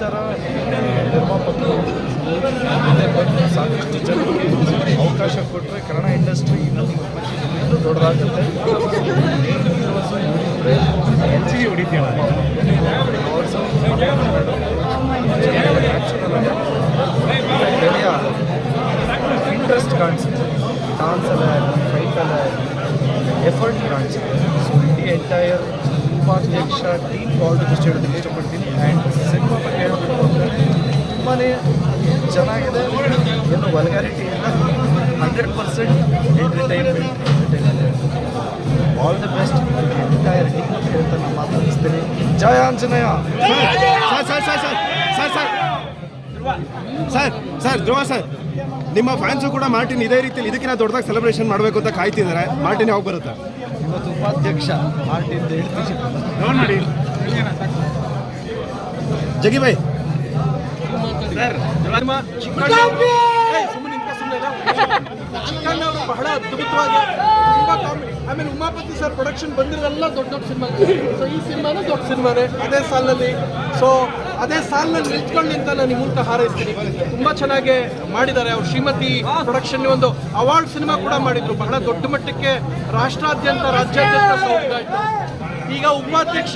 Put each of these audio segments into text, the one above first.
ಥರ ನಿರ್ಮಾಪಕರು ಮುಂದೆ ಬಂದು ಸಾಕಷ್ಟು ಜನರಿಗೆ ಅವಕಾಶ ಕೊಟ್ಟರೆ ಕನ್ನಡ ಇಂಡಸ್ಟ್ರಿ ಇನ್ನೂ ಇನ್ನೂ ದೊಡ್ಡದಾಗುತ್ತೆ ಎಲ್ ಸಿ ಹೊಡಿತೀಯ ಗೆಳೆಯ ಇಂಟ್ರೆಸ್ಟ್ ಕಾಣಿಸುತ್ತೆ ಡಾನ್ಸಲ್ಲ ಫೈಟಲ್ಲ ಎಫರ್ಟ್ ಕಾಣಿಸುತ್ತೆ ಸೊ ಇಡೀ ಎಂಟೈರ್ ಉಪಾಧ್ಯಕ್ಷ ಟೀಮ್ ಬಾಲ್ಡ್ ಜಸ್ಟ್ ಹೇಳೋದಕ್ಕೆ ಇಷ್ಟಪಡ್ತೀನಿ. ಆ್ಯಂಡ್ ಸಿನಿಮಾ ಬಗ್ಗೆ ಹೇಳಬೇಕು ಅಂದರೆ ತುಂಬಾ ಚೆನ್ನಾಗಿದೆ. ಏನು ವಲ್ಗಾರಿಟಿ ಇಲ್ಲ. Hundred percent entertainment entertainment all the best entire team ಅಂತ ನಾನು ಮಾತಾಡಿಸ್ತೀನಿ. ಜಯ Anjaneya! Sir sir Dhruva sir. ನಿಮ್ಮ ಫ್ಯಾನ್ಸು ಕೂಡ ಮಾರ್ಟಿನ್ ಇದೇ ರೀತಿಯಲ್ಲಿ ಇದಕ್ಕಿಂತ ದೊಡ್ಡದಾಗಿ ಸೆಲೆಬ್ರೇಷನ್ ಮಾಡಬೇಕು ಅಂತ ಕಾಯ್ತಿದ್ದಾರೆ. ಮಾರ್ಟಿನ್ ಯಾವಾಗ ಬರುತ್ತೆ? ಇವತ್ತು ಉಪಾಧ್ಯಕ್ಷ ಮಾರ್ಟಿನ್ ಹೇಳ್ತೀನಿ ಡೌನ್ ಮಾಡಿ ಜಗಿ ಸುಮ್ಮನೆ ಚಿಕ್ಕಣ್ಣ ಅವರು ಬಹಳ ಅದ್ಭುತವಾಗಿ ತುಂಬಾ ಕಾಮಿಡಿ ಆಮೇಲೆ ಉಮಾಪತಿ ಸರ್ ಪ್ರೊಡಕ್ಷನ್ ಬಂದಿರೋದೆಲ್ಲ ದೊಡ್ಡ ದೊಡ್ಡ ಸಿನಿಮಾ. ಸೊ ಈ ಸಿನಿಮಾನೂ ದೊಡ್ಡ ಸಿನಿಮಾನೇ. ಅದೇ ಸಾಲಲ್ಲಿ. ಸೊ ಅದೇ ಸಾಲಿನಲ್ಲಿ ನಿಂತ್ಕೊಂಡು ಅಂತ ನಾನು ಮೂಲಕ ಹಾರೈಸ್ತೀನಿ ತುಂಬಾ ಚೆನ್ನಾಗಿ ಮಾಡಿದ್ದಾರೆ ಅವ್ರು. ಶ್ರೀಮತಿ ಪ್ರೊಡಕ್ಷನ್ ಒಂದು ಅವಾರ್ಡ್ ಸಿನಿಮಾ ಕೂಡ ಮಾಡಿದ್ರು. ಬಹಳ ದೊಡ್ಡ ಮಟ್ಟಕ್ಕೆ ರಾಷ್ಟ್ರಾದ್ಯಂತ, ರಾಜ್ಯಾದ್ಯಂತ ಈಗ ಉಪಾಧ್ಯಕ್ಷ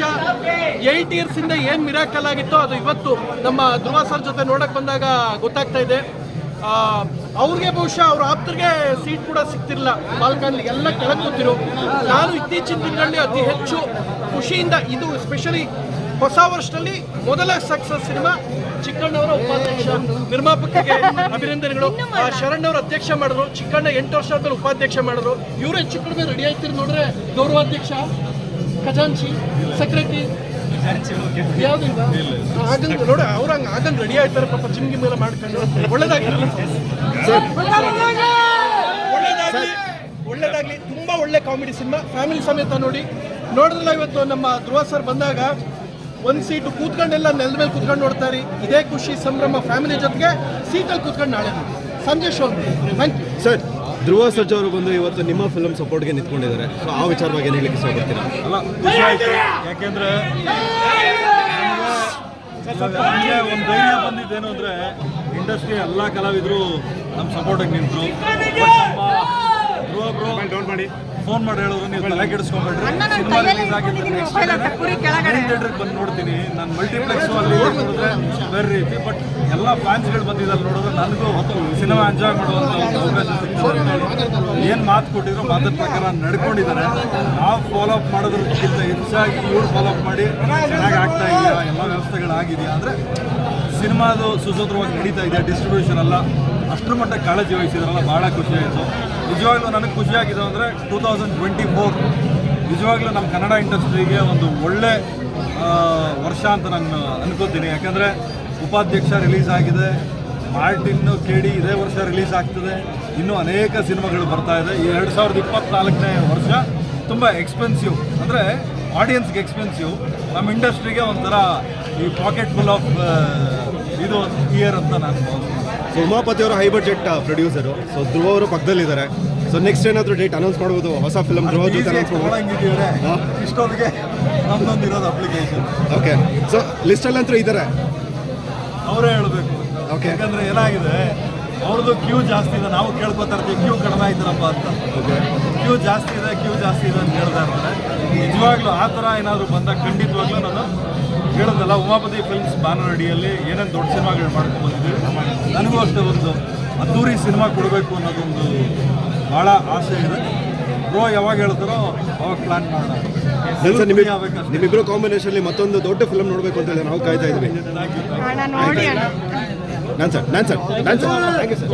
ಏಟ್ ಇಯರ್ಸ್ ಇಂದ ಏನ್ ಮಿರಾಕಲ್ ಆಗಿತ್ತೋ ಅದು ಇವತ್ತು ನಮ್ಮ ಧ್ರುವ ಸರ್ ಜೊತೆ ನೋಡಕ್ ಬಂದಾಗ ಗೊತ್ತಾಗ್ತಾ ಇದೆ. ಅವ್ರಿಗೆ ಬಹುಶಃ ಅವ್ರ ಆಪ್ತರಿಗೆ ಸೀಟ್ ಕೂಡ ಸಿಗ್ತಿರ್ಲಿಲ್ಲ. ಬಾಲ್ಕನ್ ಎಲ್ಲ ಕೆಳಗೆ ಕೂತಿರು. ನಾನು ಇತ್ತೀಚಿನ ದಿನಗಳಲ್ಲಿ ಅತಿ ಹೆಚ್ಚು ಖುಷಿಯಿಂದ, ಇದು ಸ್ಪೆಷಲಿ ಹೊಸ ವರ್ಷದಲ್ಲಿ ಮೊದಲ ಸಕ್ಸಸ್ ಸಿನಿಮಾ ಚಿಕ್ಕಣ್ಣವರ ಉಪಾಧ್ಯಕ್ಷ ನಿರ್ಮಾಪಕರಿಗೆ ಅಭಿನಂದನೆಗಳು. ಆ, ಶರಣ್ ಅವರು ಅಧ್ಯಕ್ಷ ಮಾಡಿದ್ರು. ಚಿಕ್ಕಣ್ಣ ಎಂಟು ವರ್ಷ ಆದ್ಮೇಲೆ ಉಪಾಧ್ಯಕ್ಷ ಮಾಡಿದ್ರು. ಇವರು ಹೆಚ್ಚು ಕಡಿಮೆ ರೆಡಿ ಆಯ್ತಿರು ನೋಡ್ರೆ ಗೌರವಾಧ್ಯಕ್ಷ ಖಜಾಂಚಿ ಸೆಕ್ರೆಟರಿ ಯಾವ್ದಿಲ್ವಾ? ಆಗಂಗ್ ನೋಡಿ ಅವ್ರ ಹಂಗ ಆಗಂಗ್ ರೆಡಿ ಆಯ್ತಾರೆ ಪಾಪ ಜಿಮ್ಗಿ ಮೇಲೆ ಮಾಡ್ಕೊಂಡು. ಒಳ್ಳೇದಾಗಿರಲಿ ಒಳ್ಳೇದಾಗಲಿ. ಒಳ್ಳೇದಾಗ್ಲಿ. ತುಂಬಾ ಒಳ್ಳೆ ಕಾಮಿಡಿ ಸಿನಿಮಾ. ಫ್ಯಾಮಿಲಿ ಸಮೇತ ನೋಡಿ. ನೋಡಿದ್ರಲ್ಲ ಇವತ್ತು ನಮ್ಮ ಧ್ರುವ ಸರ್ ಬಂದಾಗ ಒಂದ್ ಸೀಟು ಕೂತ್ಕೊಂಡೆಲ್ಲ ನೆಲದ ಮೇಲೆ ಕೂತ್ಕೊಂಡು ನೋಡ್ತಾರೆ ಇದೇ ಖುಷಿ ಸಂಭ್ರಮ ಫ್ಯಾಮಿಲಿ ಜೊತೆಗೆ ಸೀಟಲ್ಲಿ ಕೂತ್ಕೊಂಡು ನಾಳೆ. ಸಂಜೆ show thank you sir Dhruva Sarja ಅವರು ಬಂದು ಇವತ್ತು ನಿಮ್ಮ ಫಿಲಮ್ ಸಪೋರ್ಟ್ಗೆ ನಿಂತ್ಕೊಂಡಿದ್ದಾರೆ. ಸೊ ಆ ವಿಚಾರವಾಗಿ ಏನು ಹೇಳಿಕ್ಕೆ ಇಷ್ಟಪಡ್ತೀರಾ ಅಲ್ಲ ಖುಷಿ ಆಯ್ತು ಯಾಕೆಂದ್ರೆ ನನಗೆ ಒಂದು ಧೈರ್ಯ ಬಂದಿದ್ದೇನು ಅಂದರೆ ಇಂಡಸ್ಟ್ರಿ ಎಲ್ಲ ಕಲಾವಿದರು ನಮ್ಮ ಸಪೋರ್ಟಿಗೆ ನಿಂತರು. ನಮ್ಮ ಡೌನ್ ಮಾಡಿ ಫೋನ್ ಮಾಡಿ ಹೇಳಿದ್ರು ನೀವು ತಲೆ ಕೆಡಿಸ್ಕೊಂಬೇಡ್ರಿ ಸಿನಿಮಾ ರಿಲೀಸ್ ಆಗಿದ್ದು ನೆಕ್ಸ್ಟ್ ಥಿಯೇಟ್ರಿಗೆ ಬಂದು ನೋಡ್ತೀನಿ. ನಾನು ಮಲ್ಟಿಪ್ಲೆಕ್ಸ್ ಅಲ್ಲಿ ನೋಡಿದ್ರೆ ಬರ್ರಿ. ರೀತಿ ಬಟ್ ಎಲ್ಲ ಫ್ಯಾನ್ಸ್ಗಳು ಬಂದಿದ್ದಾರೆ ನೋಡಿದ್ರೆ ನನಗೂ ಸಿನಿಮಾ ಎಂಜಾಯ್ ಮಾಡುವಂಥ ಒಂದು ಅವಕಾಶ ಸಿಗ್ತದೆ ಏನು ಮಾತು ಕೊಟ್ಟಿದ್ರು ಮಾತಿನ ಪ್ರಕಾರ ನಡ್ಕೊಂಡಿದ್ದಾರೆ. ನಾವು ಫಾಲೋ ಅಪ್ ಮಾಡೋದ್ರಕ್ಕಿಂತ ಹೆಚ್ಚಾಗಿ ಇವ್ರು ಫಾಲೋ ಅಪ್ ಮಾಡಿ ಚೆನ್ನಾಗಿ ಆಗ್ತಾ ಇದೆಯಾ ಎಲ್ಲ ವ್ಯವಸ್ಥೆಗಳಾಗಿದೆಯಾ ಅಂದರೆ ಸಿನಿಮಾದು ಸುಸೂತ್ರವಾಗಿ ನಡೀತಾ ಇದೆ ಡಿಸ್ಟ್ರಿಬ್ಯೂಷನ್ ಎಲ್ಲ? ಅಷ್ಟರ ಮಟ್ಟ ಕಾಳಜಿ ವಹಿಸಿದ್ರಲ್ಲ ಭಾಳ ಖುಷಿಯಾಯಿತು ನಿಜವಾಗ್ಲೂ ನನಗೆ ಖುಷಿಯಾಗಿದೆ ಅಂದರೆ ಟೂ ತೌಸಂಡ್ ಟ್ವೆಂಟಿ ಫೋರ್ ನಿಜವಾಗ್ಲೂ ನಮ್ಮ ಕನ್ನಡ ಇಂಡಸ್ಟ್ರಿಗೆ ಒಂದು ಒಳ್ಳೆ ವರ್ಷ ಅಂತ ನಾನು ಅನ್ಕೋತೀನಿ. ಯಾಕಂದರೆ ಉಪಾಧ್ಯಕ್ಷ ರಿಲೀಸ್ ಆಗಿದೆ. ಮಾರ್ಟಿನ್ನು ಕೇಳಿ ಇದೇ ವರ್ಷ ರಿಲೀಸ್ ಆಗ್ತದೆ. ಇನ್ನೂ ಅನೇಕ ಸಿನಿಮಾಗಳು ಬರ್ತಾ ಇದೆ. ಈ ಎರಡು ಸಾವಿರದ ಇಪ್ಪತ್ನಾಲ್ಕನೇ ವರ್ಷ ತುಂಬ ಎಕ್ಸ್ಪೆನ್ಸಿವ್ ಅಂದರೆ ಆಡಿಯನ್ಸ್ಗೆ ಎಕ್ಸ್ಪೆನ್ಸಿವ್ ನಮ್ಮ ಇಂಡಸ್ಟ್ರಿಗೆ ಒಂಥರ ಈ ಪಾಕೆಟ್ ಫುಲ್ ಆಫ್ ಇದು ಇಯರ್ ಅಂತ ನಾನು ಭಾವಿಸ್ತೀನಿ. ಸೊ ಉಮಾಪತಿ ಅವರು high budget producer so Dhruva ಅವರು ಪಕ್ಕದಲ್ಲಿದ್ದಾರೆ. ಸೊ ನೆಕ್ಸ್ಟ್ ಏನಾದರೂ ಡೇಟ್ ಅನೌನ್ಸ್ ಮಾಡ್ಬೋದು ಹೊಸ ಫಿಲಮ್ ಧ್ರುವ ಜೊತೆ ಅನೌನ್ಸ್? ಇಷ್ಟೊತ್ತಿಗೆ ನಮ್ದೊಂದು ಇರೋದು ಅಪ್ಲಿಕೇಶನ್ ಓಕೆ ಸೊ ಲಿಸ್ಟಲ್ಲಿ ಅಂತೂ ಇದ್ದಾರೆ ಅವರೇ ಹೇಳಬೇಕು. ಓಕೆ ಯಾಕಂದ್ರೆ ಏನಾಗಿದೆ ಅವ್ರದ್ದು ಕ್ಯೂ ಜಾಸ್ತಿ ಇದೆ ನಾವು ಕೇಳ್ಕೊತಾ ಇರ್ತೀವಿ ಕ್ಯೂ ಕಡಿಮೆ ಆಯ್ತಾರಪ್ಪ ಅಂತ. ಓಕೆ ಕ್ಯೂ ಜಾಸ್ತಿ ಇದೆ ಕ್ಯೂ ಜಾಸ್ತಿ ಇದೆ ಅಂತ ಹೇಳ್ತಾ ಇರ್ತಾರೆ. ನಿಜವಾಗ್ಲೂ ಆ ಥರ ಏನಾದರೂ ಬಂದಾಗ ಖಂಡಿತವಾಗ್ಲೂ ನಾನು ಹೇಳೋದಲ್ಲ ಉಮಾಪತಿ ಫಿಲ್ಮ್ಸ್ ಬ್ಯಾನರ್ ಅಡಿಯಲ್ಲಿ ಏನೇನು ದೊಡ್ಡ ಸಿನಿಮಾಗಳು ಮಾಡ್ಕೊಂಡು ಬಂದಿದ್ದೀವಿ ನನಗೂ ಅಷ್ಟೇ ಒಂದು ಅದ್ದೂರಿ ಸಿನಿಮಾ ಕೊಡಬೇಕು ಅನ್ನೋದೊಂದು ಭಾಳ ಆಸೆ ಇದೆ. ಬ್ರೋ ಯಾವಾಗ ಹೇಳ್ತಾರೋ ಅವಾಗ ಪ್ಲಾನ್ ಮಾಡೋಣ. ನಿಮ್ಮಿಬ್ರು ಕಾಂಬಿನೇಷನ್ಲಿ ಮತ್ತೊಂದು ದೊಡ್ಡ ಫಿಲ್ಮ್ ನೋಡಬೇಕು ಅಂತ ಹೇಳಿ ನಾವು ಕಾಯ್ತಾ ಇದ್ದೀವಿ. ನಾನು ಸರ್ ನಾನು ಸರ್ ನಾನು ಸರ್. Thank you sir